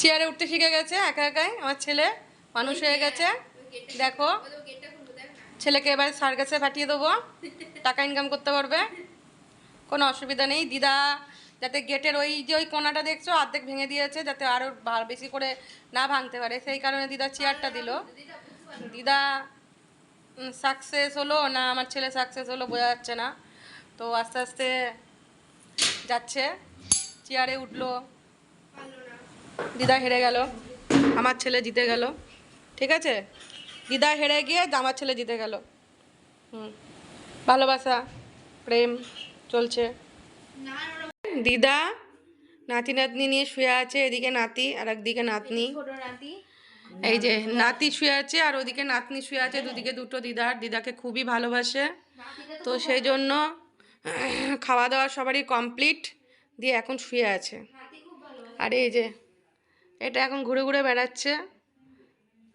চেয়ারে উঠতে শিখে গেছে, একা একাই। আমার ছেলে মানুষ হয়ে গেছে। দেখো, ছেলেকে এবার সার্কাসে পাঠিয়ে দেবো। টাকা ইনকাম করতে পারবে। কোনো অসুবিধা নেই। দিদা, যাতে গেটের ওই যে ওই কোনাটা দেখছ, অর্ধেক ভেঙে দিয়েছে, যাতে আরও বেশি করে না ভাঙতে পারে। সেই কারণে দিদা চেয়ারটা দিল। দিদা সাকসেস হলো না? আমার ছেলে সাকসেস হলো বোঝা যাচ্ছে না। তো আস্তে আস্তে যাচ্ছে। চেয়ারে উঠল। দিদা হেরে গেল আমার ছেলে জিতে গেল ঠিক আছে? দিদা হেরে গিয়ে আমার ছেলে জিতে গেল। হুম ভালোবাসা প্রেম চলছে। দিদা নাতি নাতনি নিয়ে শুয়ে আছে এদিকে নাতি আর একদিকে নাতনি। এই যে নাতি। শুয়ে আছে আর ওদিকে নাতনি শুয়ে আছে দুদিকে দুটো দিদার দিদাকে খুবই ভালোবাসে। তো সেই জন্য খাওয়া দাওয়া সবারই কমপ্লিট দিয়ে এখন শুয়ে আছে। আর এই যে এটা এখন ঘুরে ঘুরে বেড়াচ্ছে।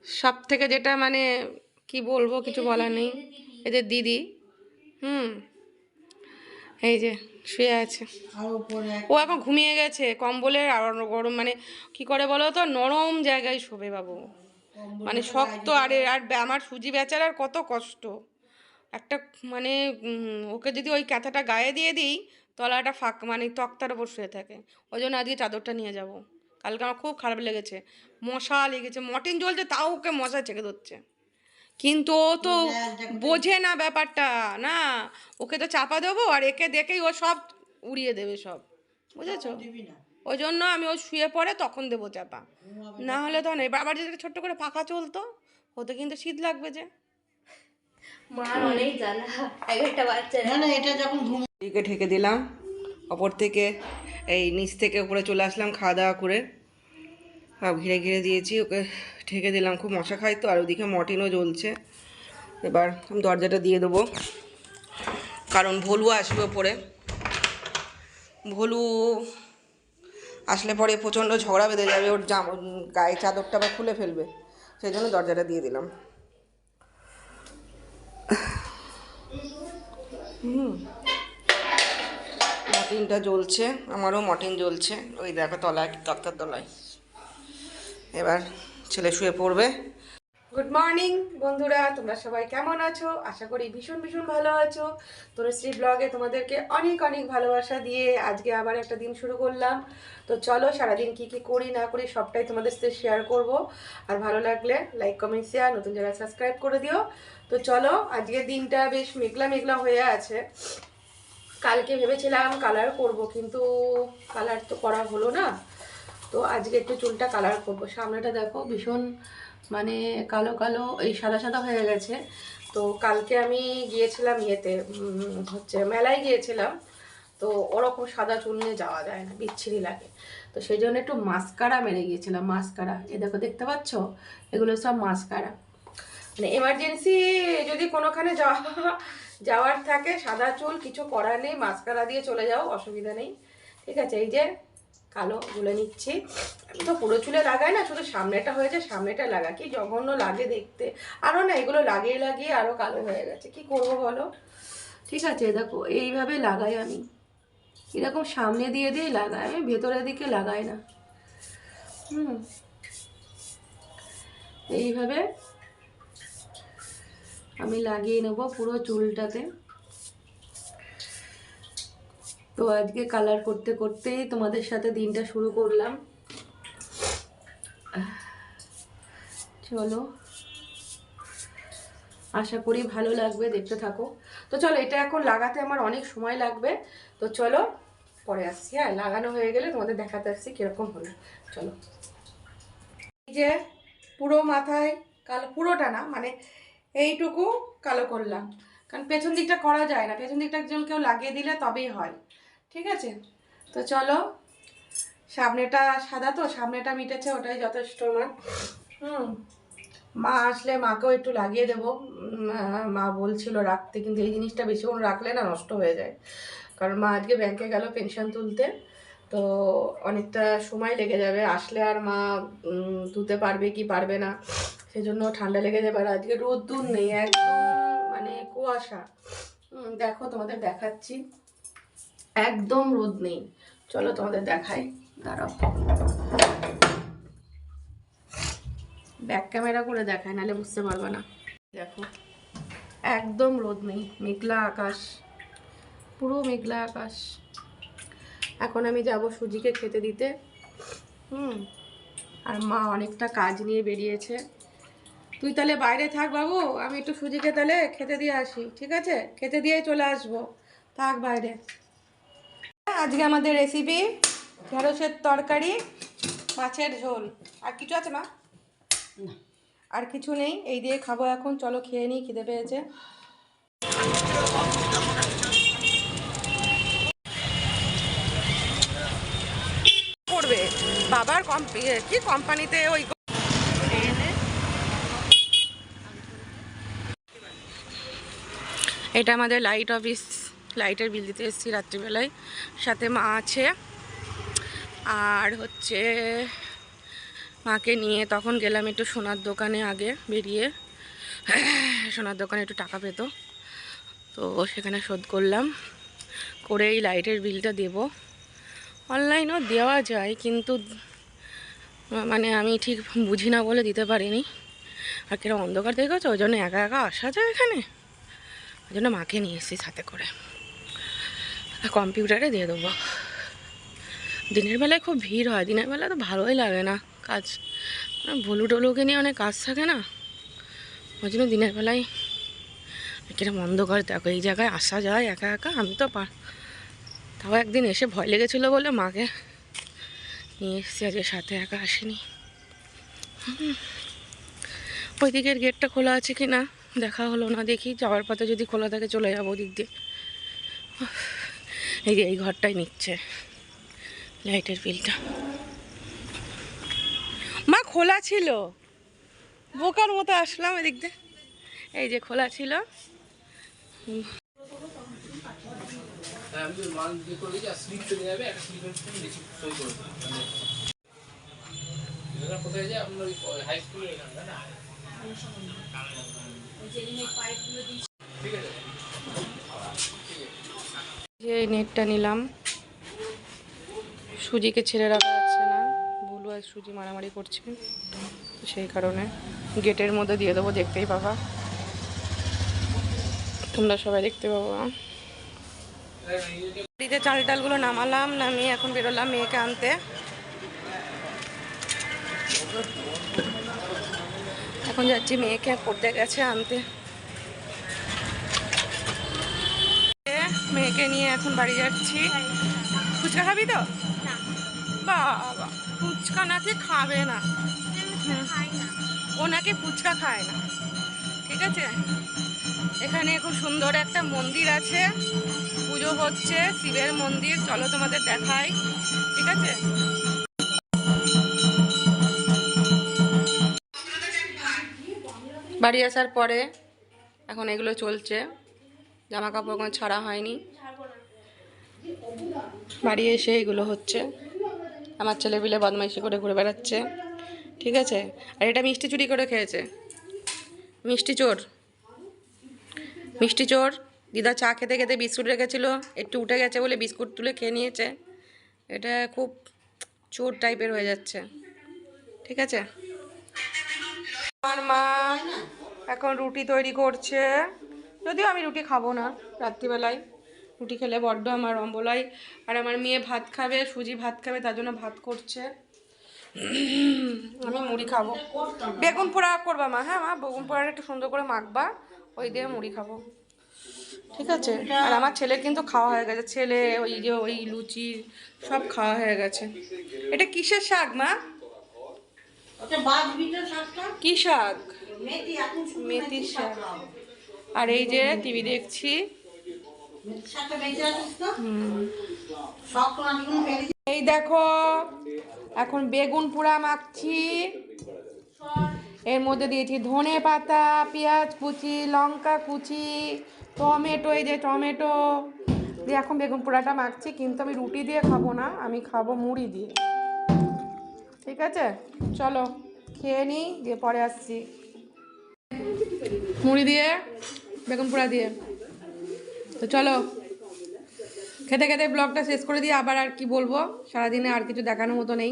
সব থেকে যেটা মানে কি বলব, কিছু বলার নেই। এদের দিদি, হুম, এই যে শুয়ে আছে। ও এখন ঘুমিয়ে গেছে, কম্বলের আর গরম মানে কি করে বলো তো, নরম জায়গায় শোবে বাবু। মানে শক্ত, আরে আর আমার সুজি বেচার আর কত কষ্ট। একটা মানে ওকে যদি ওই কাঁথাটা গায়ে দিয়ে দিই, তলাটা ফাঁক মানে তক্তার ওপর শুয়ে থাকে। ওই জন্য আজকে চাদরটা নিয়ে যাব। কালকে আমার খুব খারাপ লেগেছে। মশা লেগেছে মটিন জ্বলছে তাও ওকে মশা চেকে ধরছে। কিন্তু ও তো বোঝে না ব্যাপারটা না? ওকে তো চাপা দেবো আর একে দেখেই ও সব উড়িয়ে দেবে সব। বুঝেছ? ওই জন্য আমি ও শুয়ে পড়ে তখন দেবো চাপা। না। হলে তো নেই। আবার যদি ছোট্ট করে পাখা চলতো ওতে কিন্তু শীত লাগবে যে। মার অনেক জ্বালা। একটা বাচ্চা না না এটা যখন ঢেকে দিলাম। ওপর থেকে এই নিচ থেকে উপরে চলে আসলাম খাওয়া দাওয়া করে। সব ঘিরে ঘিরে দিয়েছি, ওকে ঢেকে দিলাম, খুব মশা খাই তো, আর ওদিকে মটিনও জ্বলছে। এবার দরজাটা দিয়ে দেবো, কারণ ভলু আসবে পরে ভলু আসলে পরে প্রচণ্ড ঝগড়া বেঁধে যাবে, ওর জাম, গায়ে চাদরটা আবার খুলে ফেলবে, সেই জন্য দরজাটা দিয়ে দিলাম। মটিনটা জ্বলছে, আমারও মটিন জ্বলছে। ওই দেখো তলায়, তক্তার তলায়। এবার ছেলে শুয়ে পড়বে। গুড মর্নিং বন্ধুরা, তোমরা সবাই কেমন আছো? আশা করি ভীষণ ভীষণ ভালো আছো। তনুশ্রী ব্লগে তোমাদেরকে অনেক অনেক ভালোবাসা দিয়ে আজকে আবার একটা দিন শুরু করলাম। তো চলো, সারাদিন কি কি করি, না করি, সবটাই তোমাদের সাথে শেয়ার করব। আর ভালো লাগলে লাইক কমেন্ট শেয়ার নতুন যারা সাবস্ক্রাইব করে দিও। তো চলো আজকে দিনটা বেশ মেঘলা মেঘলা হয়ে আছে। কালকে ভেবেছিলাম কালার করব, কিন্তু কালার তো করা হলো না। তো আজকে একটু চুলটা কালার করব। সামনেটা দেখো, ভীষণ মানে কালো কালো, এই সাদা সাদা হয়ে গেছে। তো কালকে আমি গিয়েছিলাম ইয়েতে হচ্ছে মেলায় গিয়েছিলাম। তো ওরকম সাদা চুল নিয়ে যাওয়া যায় না, বিচ্ছিরি লাগে। তো সেই জন্য একটু মাস্কারা মেরে গিয়েছিলাম, মাস্কারা। এ দেখো, দেখতে পাচ্ছ? এগুলো সব মাস্কারা। মানে এমার্জেন্সি যদি কোনোখানে যাওয়া যাওয়ার থাকে, সাদা চুল, কিছু করার নেই, মাস্কারা দিয়ে চলে যাও, অসুবিধা নেই। ঠিক আছে, এই যে কালো গুলে নিচ্ছি। আমি তো পুরো চুলে লাগাই না, শুধু সামনেটা হয়েছে, সামনেটা লাগা কি জঘন্য লাগে দেখতে। আরও না এগুলো লাগিয়ে লাগিয়ে আরও কালো হয়ে গেছে। কি করব বলো? ঠিক আছে, দেখো, এইভাবে লাগাই আমি। এরকম সামনে দিয়ে দিয়ে লাগাই, আমি ভেতরের দিকে লাগাই না। হুম। এইভাবে আমি লাগিয়ে নেব পুরো চুলটাতে। তো আজকে কালার করতে করতেই তোমাদের সাথে দিনটা শুরু করলাম। চলো। আশা করি ভালো লাগবে, দেখতে থাকো। তো চলো, এটা এখন লাগাতে আমার অনেক সময় লাগবে। তো চলো, পরে আসছি হ্যাঁ লাগানো হয়ে গেলে তোমাদের দেখাতে আসছি কীরকম হলো। চলো। এই যে পুরো মাথায় কাল, পুরোটা না মানে এইটুকু কালো করলাম। কারণ পেছন দিকটা করা যায় না, পেছন দিকটা একজন কেউ লাগিয়ে দিলে তবেই হয়। ঠিক আছে? তো চলো, সামনেটা সাদা তো, সামনেটা মিটেছে, ওটাই যথেষ্ট আমার হুম, মা আসলে মাকেও একটু লাগিয়ে দেবো। মা বলছিল রাখতে, কিন্তু এই জিনিসটা বেশিক্ষণ রাখলে না নষ্ট হয়ে যায়। কারণ মা আজকে ব্যাংকে গেল পেনশন তুলতে, তো অনেকটা সময় লেগে যাবে। আসলে আর মা ধুতে পারবে কি পারবে না। সেজন্য ঠান্ডা লেগে যাবে আর আজকে রোদ্দুর নেই, একদম মানে কুয়াশা। দেখো তোমাদের দেখাচ্ছি। একদম রোদ নেই। চলো তোমাদের দেখাই। দাঁড়াও। ব্যাক ক্যামেরা করে দেখায়, নাহলে বুঝতে পারবে না। দেখো, একদম রোদ নেই। মেঘলা আকাশ। পুরো মেঘলা আকাশ। এখন আমি যাব সুজিকে খেতে দিতে। হুম, আর মা অনেকটা কাজ নিয়ে বেরিয়েছে। তুই তাহলে বাইরে থাক বাবু আমি একটু সুজিকে তাহলে খেতে দিয়ে আসি ঠিক আছে? খেতে দিয়েই চলে আসব। থাক বাইরে। আজকে আমাদের রেসিপি ঢেঁড়সের তরকারি মাছের ঝোল। আর কিছু আছে মা? আর কিছু নেই এই দিয়ে খাব এখন। চলো খেয়ে নিই খিদে পেয়েছে। করবে? বাবার কম্পি কি কোম্পানিতে ওই এটা আমাদের লাইট অফিস লাইটের বিল দিতে এসেছি রাত্রিবেলায়। সাথে মা আছে। আর হচ্ছে মাকে নিয়ে তখন গেলাম একটু সোনার দোকানে আগে বেরিয়ে। সোনার দোকানে একটু টাকা পেত। তো সেখানে শোধ করলাম। করে এই লাইটের বিলটা দেব। অনলাইনও দেওয়া যায়, কিন্তু মানে আমি ঠিক বুঝি না বলে দিতে পারিনি। আর কিরম অন্ধকার দেখেছ? ওই জন্য একা একা আসা যায় এখানে? ওই জন্য মাকে নিয়ে এসেছি সাথে করে। কম্পিউটারে দিয়ে দেবো। দিনের বেলায় খুব ভিড় হয়, দিনের বেলা তো ভালোই লাগে না কাজ। মানে ভলু টলুকে নিয়ে অনেক কাজ থাকে না। ওই জন্য দিনের বেলায় কিরম অন্ধকার দেখো, এই জায়গায় আসা যায় একা একা, আমি তো পার তাও একদিন এসে ভয় লেগেছিলো বলে মাকে নিয়ে এসেছি, আজকে সাথে একা আসিনি। ওই দিকের গেটটা খোলা আছে কি না দেখা হলো না, দেখি যাওয়ার পথে যদি খোলা থাকে চলে যাব ওদিক দিয়ে। এই যে এই ঘরটাই নিচ্ছে, লাইটের বিলটা। মা, খোলা ছিল। বোকার মতো আসলাম এদিক দিয়ে। এই যে খোলা ছিল। কোথায় আপনার হাই স্কুলের না? যে নেটটা নিলাম, সুজিকে ছেড়ে রাখা যাচ্ছে না ভুলু আর সুজি মারামারি করছে সেই কারণে গেটের মধ্যে দিয়ে দেবো, দেখতেই পাবা। তোমরা সবাই দেখতে পাবো। বাড়িতে চাল টালগুলো নামালাম, নামিয়ে এখন বেরোলাম মেয়েকে আনতে। এখন যাচ্ছি মেয়েকে পড়তে গেছে আনতে। মেয়েকে নিয়ে এখন বাড়ি যাচ্ছি। ফুচকা খাবি তো? বাবা ফুচকা নাকি খাবে না। ও নাকি ফুচকা খায় না। ঠিক আছে? এখানে খুব সুন্দর একটা মন্দির আছে। পুজো হচ্ছে শিবের মন্দির। চলো তোমাদের দেখাই। ঠিক আছে? বাড়ি আসার পরে এখন এগুলো চলছে। জামা কাপড় কোনো ছাড়া হয়নি। বাড়ি এসে এগুলো হচ্ছে। আমার ছেলে বিলে বদমাইশি করে ঘুরে বেড়াচ্ছে। ঠিক আছে? আর এটা মিষ্টি চুরি করে খেয়েছে। মিষ্টি চোর। মিষ্টি চোর, দিদা চা খেতে খেতে বিস্কুট রেখেছিল। একটু উঠে গেছে বলে বিস্কুট তুলে খেয়ে নিয়েছে। এটা খুব চোর টাইপের হয়ে যাচ্ছে। ঠিক আছে? আমার মা এখন রুটি তৈরি করছে। যদিও আমি রুটি খাব না রাত্রিবেলায়। রুটি খেলে বড্ড আমার অম্বলাই। আর আমার মেয়ে ভাত খাবে, সুজি ভাত খাবে, তার জন্য ভাত করছে। আমি মুড়ি খাব। বেগুন পোড়া করবা মা? হ্যাঁ মা, বেগুন পোড়াটা একটু সুন্দর করে মাখবা। ওই দিয়ে মুড়ি খাব। ঠিক আছে? আর আমার ছেলের কিন্তু খাওয়া হয়ে গেছে। ছেলে, ওই যে ওই লুচি সব খাওয়া হয়ে গেছে। এটা কিসের শাক মা? কি শাক? মেথির শাক আর এই যে টিভি দেখছি। এই দেখো এখন বেগুন পোড়া মাখছি। এর মধ্যে দিয়েছি ধনে পাতা পেঁয়াজ কুচি লঙ্কা কুচি টমেটো এই যে টমেটো। দিয়ে এখন বেগুন পোড়াটা মাখছি কিন্তু আমি রুটি দিয়ে খাব না আমি খাব মুড়ি দিয়ে। ঠিক আছে? চলো, খেয়ে নিই, দিয়ে পরে আসছি। মুড়ি দিয়ে, বেগুন পোড়া দিয়ে। তো চলো, খেতে খেতে ব্লগটা শেষ করে দিয়ে আবার আর কি বলব? সারাদিনে আর কিছু দেখানোর মতো নেই।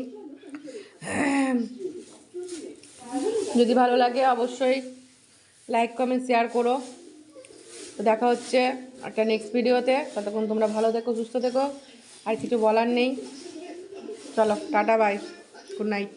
যদি ভালো লাগে অবশ্যই লাইক কমেন্ট শেয়ার করো। তো দেখা হচ্ছে একটা নেক্সট ভিডিওতে ততক্ষণ তোমরা ভালো থেকো, সুস্থ থেকো। আর কিছু বলার নেই। চলো, টাটা বাই গুড নাইট